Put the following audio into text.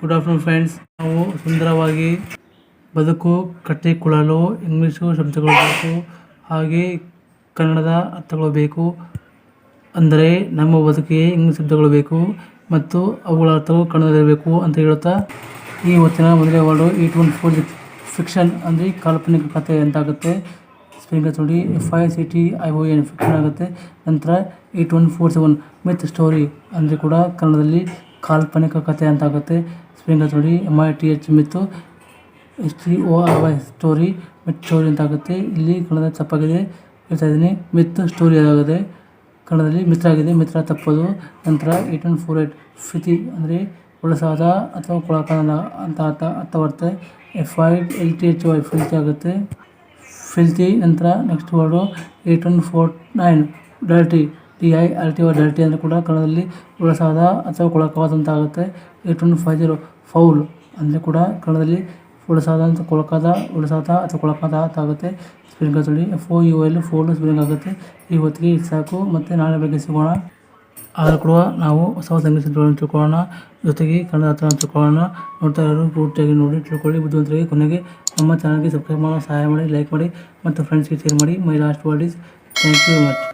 Good afternoon friends ನಾವು ಸುಂದರವಾಗಿ ಬದುಕು ಕಟ್ಟಿಕೊಳ್ಳಲು ಇಂಗ್ಲೀಷು, ಶಬ್ದಗಳು ಬೇಕು, ಹಾಗೆ ಕನ್ನಡದ ಅರ್ಥಗಳು ಬೇಕು. ಅಂದರೆ ನಮ್ಮ ಬದುಕಿಗೆ ಇಂಗ್ಲೀಷ್ ಶಬ್ದಗಳು ಬೇಕು ಮತ್ತು ಅವುಗಳ ಅರ್ಥವು ಕನ್ನಡದಲ್ಲಿರಬೇಕು ಅಂತ ಹೇಳುತ್ತಾ ಈ ಹೊತ್ತಿನ ಮೊದಲೇ word eight one four fiction ಅಂದರೆ ಕಾಲ್ಪನಿಕ ಕಥೆ ಅಂತಾಗುತ್ತೆ ಸ್ಪೆಲ್ಲಿಂಗ್ ನೋಡಿ. F I C T I O N fiction ಆಗುತ್ತೆ. ನಂತರ eight one four seven myth story ಅಂದರೆ ಕೂಡ ಕನ್ನಡದಲ್ಲಿ ಕಾಲ್ಪನಿಕ ಕಥೆ ಅಂತಾಗುತ್ತೆ. ಸ್ಪ್ರಿಂಗ್ ನೋಡಿ M I T H myth S T O R Y story myth story ಅಂತಾಗುತ್ತೆ. ಇಲ್ಲಿ ಕನ್ನಡ ತಪ್ಪಾಗಿದೆ. ಹೇಳ್ತಾ ಇದ್ದೀನಿ ಮಿತ್ ಸ್ಟೋರಿ ಆಗಿದೆ. ಕನ್ನಡದಲ್ಲಿ ಮಿತ್ರ ಆಗಿದೆ, ಮಿತ್ರ ತಪ್ಪೋದು. ನಂತರ eight one four eight filthy ಅಂದರೆ ಒಳಸಾದ ಅಥವಾ ಕೊಳಕಾದ ಅಂತ ಅರ್ಥ ಅರ್ಥ ಬರ್ತದೆ F I L T H Y filthy ಆಗುತ್ತೆ. ಫಿಲ್ತಿ ನಂತರ next word eight one four nine dirty T I R T O dirty ಅಂದರೆ ಕೂಡ ಕನ್ನಡದಲ್ಲಿ ಉಳಸಾದ ಅಥವಾ ಕೊಳಕಾದಂತ ಆಗುತ್ತೆ eight one five zero foul ಅಂದರೆ ಕೂಡ ಕನ್ನಡದಲ್ಲಿ ಉಳಸಾದ ಅಂತ ಕೊಳಕಾದ, ಉಳಸಾದ ಅಥವಾ ಕೊಳಕಾದ ಅಂತ ಆಗುತ್ತೆ spelling F O U L foul spelling ಆಗುತ್ತೆ. ಈ ಹೊತ್ತಿಗೆ ಇದು ಸಾಕು. ಮತ್ತು ನಾಳೆ ಬಗ್ಗೆ ಸಿಗೋಣ. ಆದರೂ ಕೂಡ ನಾವು ಹೊಸ ಶಬ್ದಗಳನ್ನು ತಿಳ್ಕೊಳ್ಳೋಣ. ಜೊತೆಗೆ ಕನ್ನಡ ಹತ್ರ ತಿಳ್ಕೊಳ್ಳೋಣ. ನೋಡ್ತಾ ಇರೋರು ಪೂರ್ತಿಯಾಗಿ ನೋಡಿ, ತಿಳ್ಕೊಳ್ಳಿ. ಬುದ್ಧಿವಂತರಿಗೆ ಕೊನೆಗೆ ನಮ್ಮ ಚಾನಲ್ಗೆ ಸಬ್ಸ್ಕ್ರೈಬ್ ಮಾಡೋ ಸಹಾಯ ಮಾಡಿ ಲೈಕ್ ಮಾಡಿ, ಮತ್ತು ಫ್ರೆಂಡ್ಸ್ಗೆ ಶೇರ್ ಮಾಡಿ. My last word is thank you very much